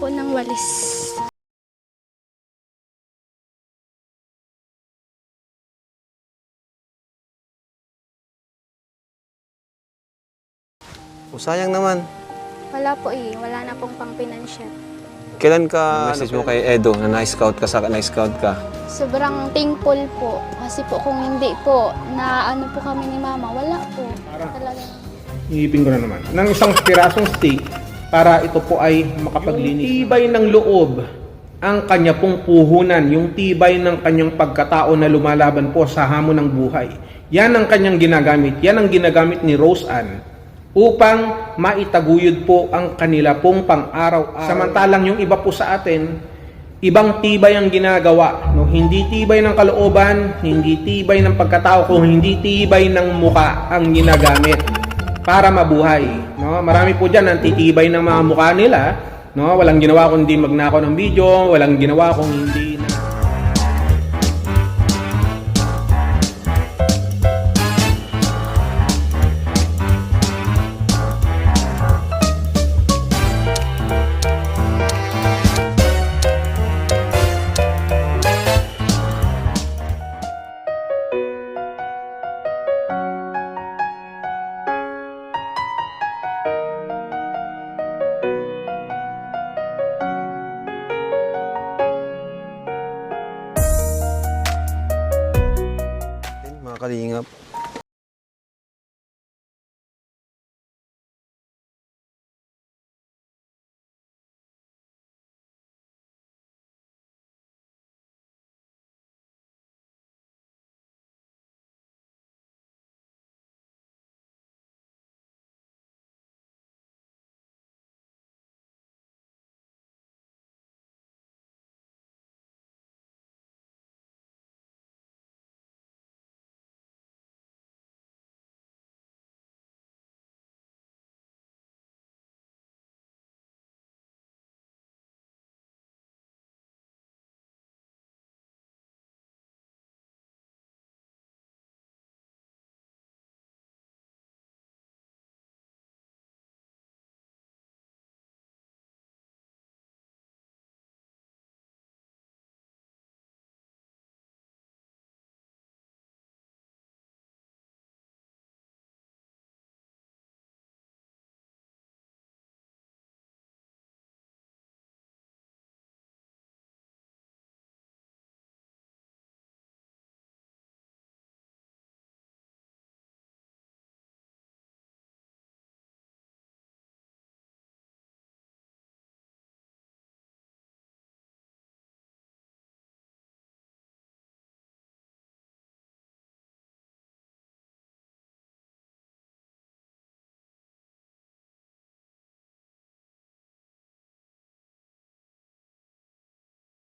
Po ng walis. O sayang naman. Wala po eh. Wala na pong pang financial. Kailan ka... Message mo kay Edo na na-scout ka sa na-scout ka. Sobrang thankful po. Kasi po kung hindi po, na ano po kami ni mama, wala po. Talaga. Iipin ko na naman. Ng isang pirasong steak para ito po ay makapaglinis. Yung tibay ng loob ang kanya pong puhunan, yung tibay ng kanyang pagkatao na lumalaban po sa hamon ng buhay. Yan ang kanyang ginagamit. Yan ang ginagamit ni Rose Ann upang maitaguyod po ang kanila pong pang-araw-araw. Samantalang yung iba po sa atin, ibang tibay ang ginagawa. No? Hindi tibay ng kalooban, hindi tibay ng pagkatao, kung hindi tibay ng muka ang ginagamit para mabuhay. No? Marami po dyan ang titibay ng mga mukha nila. No? Walang ginawa kundi magnakaw ng video, walang ginawa kung hindi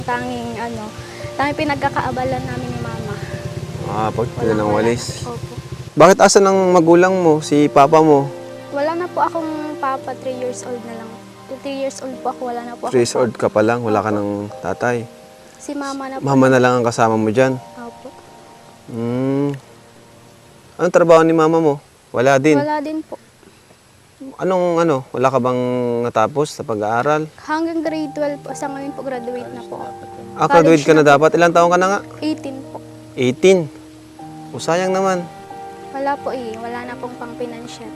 Tanging ano, tanging pinagkakaabalan namin ni mama. Ah, pagpila ng walis. Opo. Bakit asa ng magulang mo, si papa mo? Wala na po akong papa, 3 years old na lang. 3 years old po ako, wala na po ako. Trace old ka pa lang, wala ka ng tatay. Si mama na po. Mama na lang ang kasama mo dyan. Opo. Hmm. Anong trabaho ni mama mo? Wala din. Wala din po. Anong ano, wala ka bang natapos sa pag-aaral? Hanggang grade 12 po. Sa ngayon po, graduate na po. Ah, graduate ka na dapat. Ilang taon ka na nga? 18 po. 18. O sayang naman. Wala po eh. Wala na pong pang financial.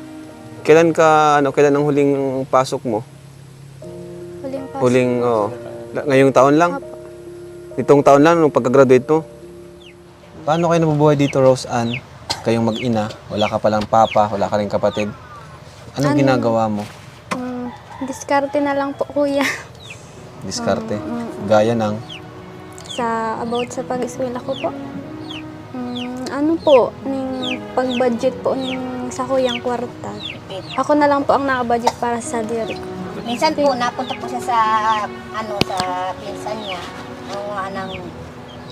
Kailan ka, ano, kailan ang huling pasok mo? Huling pa. Huling, oh, la- ngayong taon lang? Opo. Itong taon lang, nung pagka-graduate mo? Paano kayo nabubuhay dito, Rose Ann? Kayong mag-ina, wala ka palang papa, wala ka rin kapatid. Anong Ano? ginagawa mo? Mm, diskarte na lang po, kuya. Diskarte. Gaya ng, sa about sa pag-eskwela ko po. Mm, ano po, ning pag-budget po ning sa kuyang kwarta. Ako na lang po ang naka-budget para sa diri ko. Minsan po, napunta po siya sa, ano, sa pinsan niya, ang ng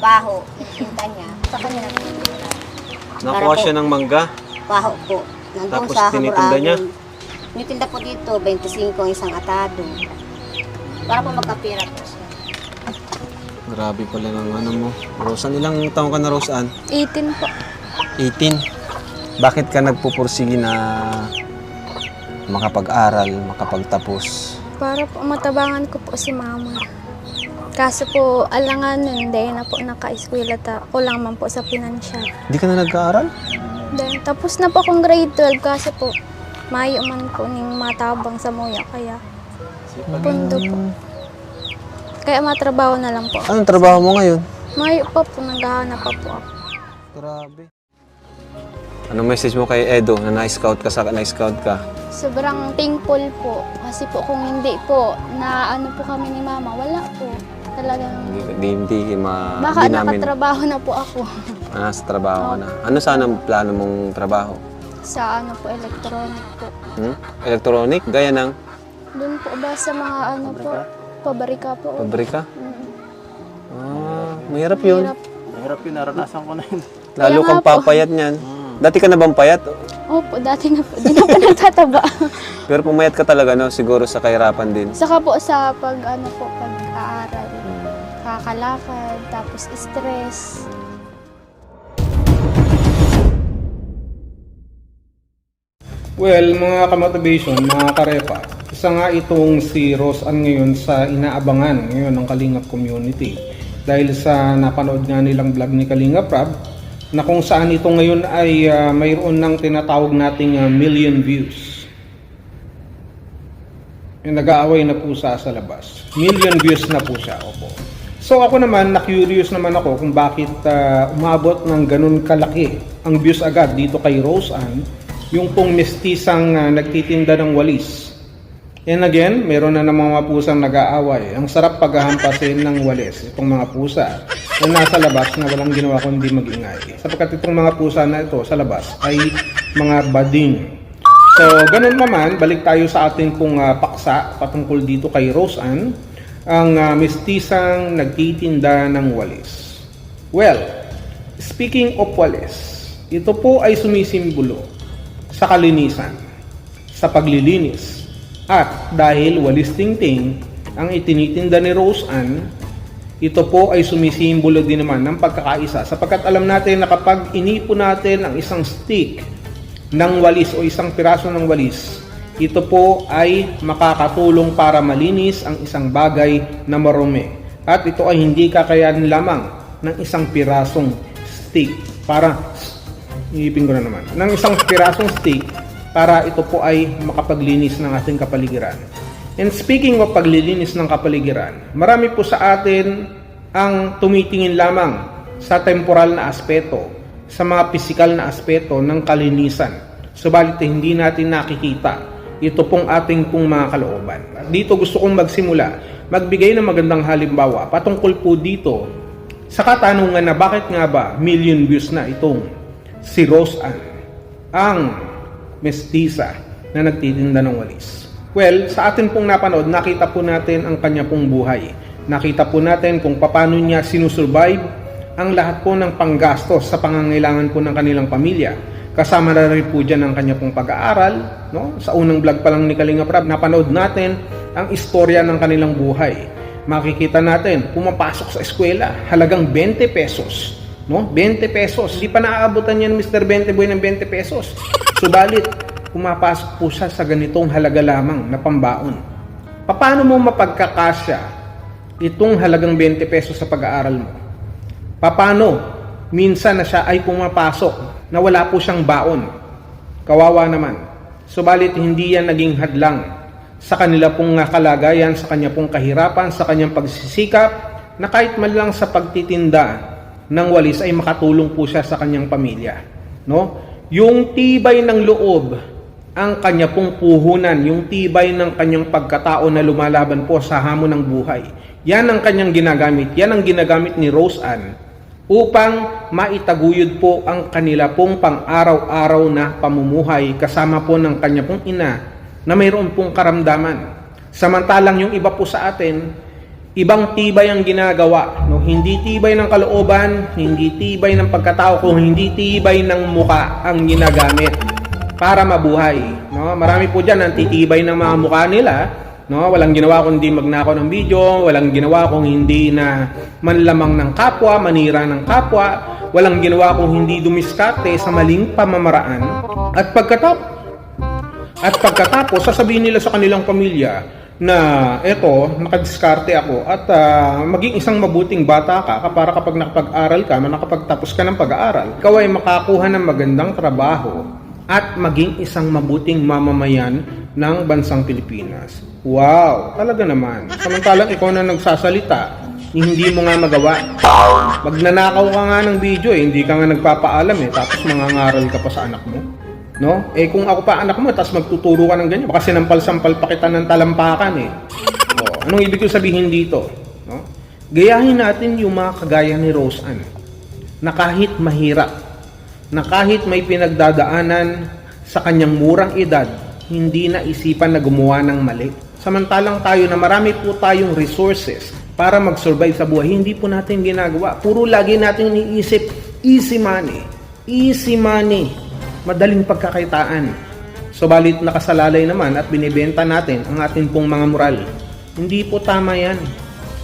baho, pinta niya. Sa kanya nagtitinda. nakuha siya ng mangga. Baho po. Nandun Tapos sa tinitinda niya? Hamuragon. Tinitinda po dito, 25 ang isang atado. Para po magkapira po siya. Grabe pala ng ano mo. Rose Ann, ilang taon ka na, Rose Ann? 18 po. 18. Bakit ka nagpupursige na makapag-aral, makapagtapos? Para po matabangan ko po si mama. Kaso po, alangan nun, dahil na po naka-eskwela ta. Kulang man po sa pinansyal. Hindi ka na nag-aaral? Then, tapos na po akong grade 12 kasi po, mayo man po ning matabang sa muya. Kaya, pundo po. Kaya matrabaho na lang po. Anong trabaho mo ngayon? Mayo pa po, naghahanap pa po ako. Grabe. Anong message mo kay Edo na na-scout ka sa na-scout ka? Sobrang thankful po. Kasi po kung hindi po, na ano po kami ni mama, wala po. Talagang, Hindi, hindi, ma, baka hindi namin nakatrabaho na po ako. ah, nasa trabaho ka na. Ano sana ang plano mong trabaho? Sa ano po, electronic po. Hmm? Electronic? Gaya ng Doon po ba sa mga ano po, pabarika po. pabrika? Mm. Ah, mahirap yun. Hirap. Mahirap yun, naranasan ko na yun. Lalo Kaya kang nga po. papayat niyan. Dati ka na bang payat? Opo, dati nga po, di na po nagtataba. Pero pumayat ka talaga, no? Siguro sa kahirapan din. Saka po sa pag ano po, pag-aaral. Kakalakad, tapos stress. Well, mga kamotivation, mga karepa, isa nga itong si Rose Ann ngayon sa inaabangan ngayon ng Kalingap community. Dahil sa napanood nga nilang vlog ni Kalingap Rab, na kung saan ito ngayon ay ah, mayroon ng tinatawag nating ah, million views. Yung nag-aaway na po sa sa labas. Million views na po siya, opo. So ako naman, na-curious naman ako kung bakit ah, umabot ng ganun kalaki ang views agad dito kay Rose Ann, yung pong mistisang ah, nagtitinda ng walis. And again, meron na namang mga pusang nag-aaway. Ang sarap paghahampasin ng walis, itong mga pusa na nasa labas na walang ginawa kundi mag-ingay. Sapagkat itong mga pusa na ito sa labas ay mga bading. So, ganun naman, balik tayo sa ating pong ah, paksa patungkol dito kay Rose Ann, ang ah, mistisang nagtitinda ng walis. Well, speaking of walis, ito po ay sumisimbolo sa kalinisan, sa paglilinis. At dahil walis tingting ang itinitinda ni Rose Ann, ito po ay sumisimbolo din naman ng pagkakaisa sapagkat alam natin na kapag inipo natin ang isang stick ng walis o isang piraso ng walis, ito po ay makakatulong para malinis ang isang bagay na marumi. At ito ay hindi kakayanin lamang ng isang pirasong stick para iipin ko na naman ng isang pirasong stick para ito po ay makapaglinis ng ating kapaligiran. And speaking of paglilinis ng kapaligiran, marami po sa atin ang tumitingin lamang sa temporal na aspeto, sa mga pisikal na aspeto ng kalinisan. Subalit eh, hindi natin nakikita ito pong ating pong mga kalooban. Dito gusto kong magsimula, magbigay ng magandang halimbawa patungkol po dito sa katanungan na bakit nga ba million views na itong si Rose Ann, ang mestiza na nagtitinda ng walis. Well, sa atin pong napanood, nakita po natin ang kanya pong buhay. Nakita po natin kung paano niya sinusurvive ang lahat po ng panggastos sa pangangailangan po ng kanilang pamilya. Kasama na rin po dyan ang kanya pong pag-aaral. No? Sa unang vlog pa lang ni Kalinga Prab, napanood natin ang istorya ng kanilang buhay. Makikita natin, pumapasok sa eskwela, halagang 20 pesos. No? 20 pesos. Hindi pa naaabutan yan Mr. 20 Boy ng 20 pesos. Subalit, pumapasok po siya sa ganitong halaga lamang na pambaon. Paano mo mapagkakasya itong halagang 20 pesos sa pag-aaral mo? Paano minsan na siya ay pumapasok na wala po siyang baon? Kawawa naman. Subalit hindi yan naging hadlang sa kanila pong kalagayan, sa kanya pong kahirapan, sa kanyang pagsisikap, na kahit man lang sa pagtitinda ng walis ay makatulong po siya sa kanyang pamilya. No? Yung tibay ng loob, ang kanya pong puhunan, yung tibay ng kanyang pagkatao na lumalaban po sa hamon ng buhay. Yan ang kanyang ginagamit. Yan ang ginagamit ni Rose Ann upang maitaguyod po ang kanila pong pang-araw-araw na pamumuhay kasama po ng kanya pong ina na mayroon pong karamdaman. Samantalang yung iba po sa atin, ibang tibay ang ginagawa. No? Hindi tibay ng kalooban, hindi tibay ng pagkatao, kung hindi tibay ng muka ang ginagamit para mabuhay. No? Marami po dyan ang titibay ng mga mukha nila. No? Walang ginawa kundi magnakaw ng video, walang ginawa kung hindi na manlamang ng kapwa, manira ng kapwa, walang ginawa kung hindi dumiskate sa maling pamamaraan. At pagkatapos, at pagkatapos, sasabihin nila sa kanilang pamilya na eto, nakadiskarte ako at ah, maging isang mabuting bata ka para kapag nakapag-aral ka, nakapagtapos ka ng pag-aaral, ikaw ay makakuha ng magandang trabaho at maging isang mabuting mamamayan ng bansang Pilipinas. Wow, talaga naman. Samantalang ikaw na nagsasalita, hindi mo nga magawa. Magnanakaw ka nga ng video eh, hindi ka nga nagpapaalam eh, tapos mangangaral ka pa sa anak mo. No? Eh kung ako pa anak mo, tapos magtuturo ka ng ganyan, baka sinampal-sampal pa kita ng talampakan eh. Oh, anong ibig ko sabihin dito? No? Gayahin natin yung mga kagaya ni Rose Ann, na kahit mahirap, na kahit may pinagdadaanan sa kanyang murang edad, hindi na isipan na gumawa ng mali. Samantalang tayo na marami po tayong resources para mag-survive sa buhay, hindi po natin ginagawa. Puro lagi natin iniisip, easy money, easy money, madaling pagkakaitaan. Subalit nakasalalay naman at binibenta natin ang ating pong mga moral. Hindi po tama yan.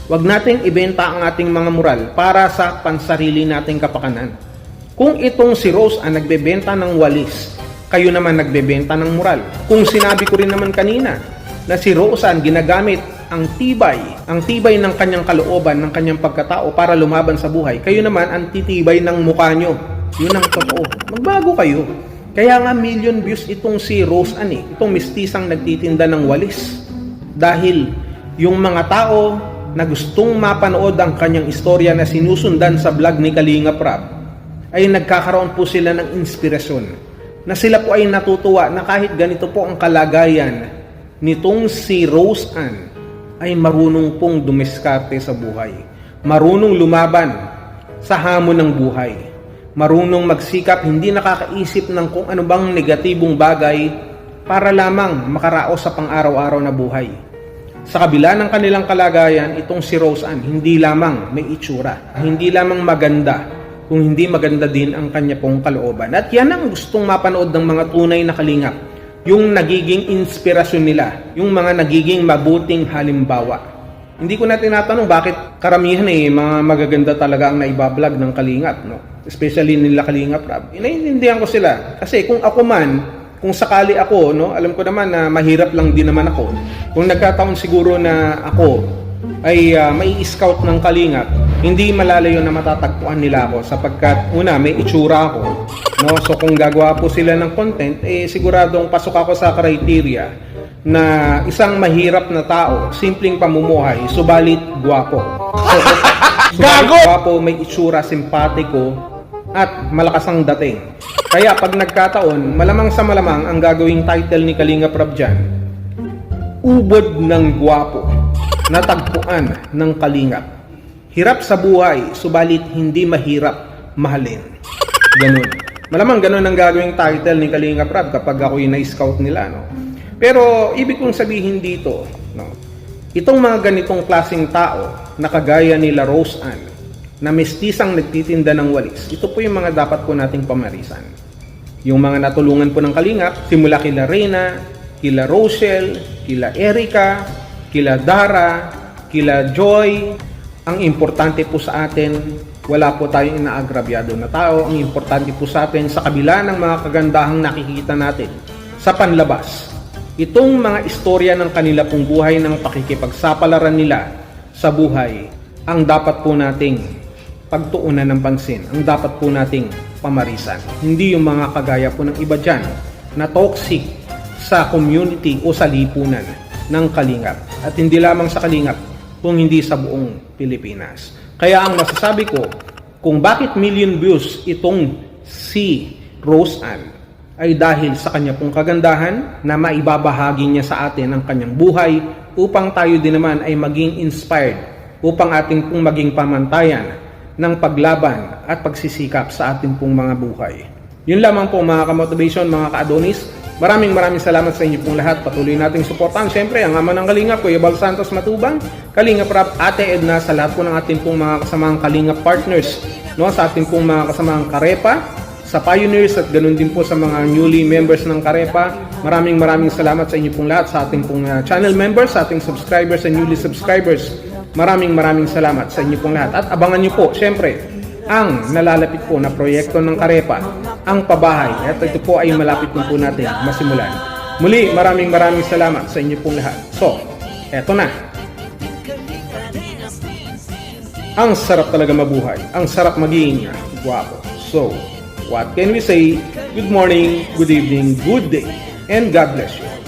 Huwag nating ibenta ang ating mga moral para sa pansarili nating kapakanan. Kung itong si Rose ang nagbebenta ng walis, kayo naman nagbebenta ng moral. Kung sinabi ko rin naman kanina na si Rose ang ginagamit ang tibay, ang tibay ng kanyang kalooban, ng kanyang pagkatao para lumaban sa buhay, kayo naman ang titibay ng mukha nyo. Yun ang totoo. Magbago kayo. Kaya nga million views itong si Rose Ann eh, itong mistisang nagtitinda ng walis. Dahil yung mga tao na gustong mapanood ang kanyang istorya na sinusundan sa vlog ni Kalinga Prab, ay nagkakaroon po sila ng inspirasyon na sila po ay natutuwa na kahit ganito po ang kalagayan nitong si Rose Ann ay marunong pong dumiskarte sa buhay. Marunong lumaban sa hamon ng buhay. Marunong magsikap, hindi nakakaisip ng kung ano bang negatibong bagay para lamang makaraos sa pang-araw-araw na buhay. Sa kabila ng kanilang kalagayan, itong si Rose Ann, hindi lamang may itsura, hindi lamang maganda, kung hindi maganda din ang kanya pong kalooban. At yan ang gustong mapanood ng mga tunay na kalingap. Yung nagiging inspirasyon nila, yung mga nagiging mabuting halimbawa. Hindi ko na tinatanong bakit karamihan eh, mga magaganda talaga ang naibablog ng kalingap, no? Especially nila kalingap rap. Inaintindihan ko sila. Kasi kung ako man, kung sakali ako, no, alam ko naman na mahirap lang din naman ako. Kung nagkataon siguro na ako ay ah, may scout ng kalingap, hindi malalayo na matatagpuan nila ako sapagkat una may itsura ako no? So kung gagawa po sila ng content eh siguradong pasok ako sa criteria na isang mahirap na tao simpleng pamumuhay subalit gwapo. So, subalit gwapo may itsura simpatiko at malakas ang dating. Kaya pag nagkataon malamang sa malamang ang gagawing title ni Kalinga Prab dyan ubod ng gwapo natagpuan ng kalingap. Hirap sa buhay, subalit hindi mahirap mahalin. Ganun. Malamang ganun ang gagawing title ni Kalinga Prab kapag ako yung na-scout nila. No? Pero ibig kong sabihin dito, no? itong mga ganitong klaseng tao na kagaya nila Rose Ann, na mestisang nagtitinda ng walis, ito po yung mga dapat po nating pamarisan. Yung mga natulungan po ng Kalingap, simula kila Reyna, kila Rochelle, kila Erica, kila Dara, kila Joy. Ang importante po sa atin, wala po tayong inaagrabyado na tao. Ang importante po sa atin, sa kabila ng mga kagandahang nakikita natin sa panlabas, itong mga istorya ng kanila pong buhay ng pakikipagsapalaran nila sa buhay, ang dapat po nating pagtuunan ng pansin, ang dapat po nating pamarisan. Hindi yung mga kagaya po ng iba dyan na toxic sa community o sa lipunan ng Kalingap. At hindi lamang sa Kalingap, kung hindi sa buong Pilipinas. Kaya ang masasabi ko, kung bakit million views itong si Rose Ann ay dahil sa kanya pong kagandahan na maibabahagi niya sa atin ang kanyang buhay upang tayo din naman ay maging inspired upang ating pong maging pamantayan ng paglaban at pagsisikap sa ating pong mga buhay. Yun lamang po mga ka-motivation, mga ka-adonis. Maraming maraming salamat sa inyo pong lahat. Patuloy nating suportahan. Siyempre, ang ama ng Kalingap, Kuya Bal Santos Matubang, Kalingap Rap, Ate Edna, sa lahat po ng ating pong mga kasamang Kalingap partners. No? Sa ating pong mga kasamang Karepa, sa Pioneers at ganun din po sa mga newly members ng Karepa. Maraming maraming salamat sa inyo pong lahat, sa ating pong uh, channel members, sa ating subscribers and newly subscribers. Maraming maraming salamat sa inyo pong lahat. At abangan nyo po, syempre, ang nalalapit po na proyekto ng Karepa, ang pabahay. At ito po ay malapit na po natin masimulan. Muli, maraming maraming salamat sa inyo pong lahat. So, eto na. Ang sarap talaga mabuhay. Ang sarap maging guwapo. So, what can we say? Good morning, good evening, good day, and God bless you.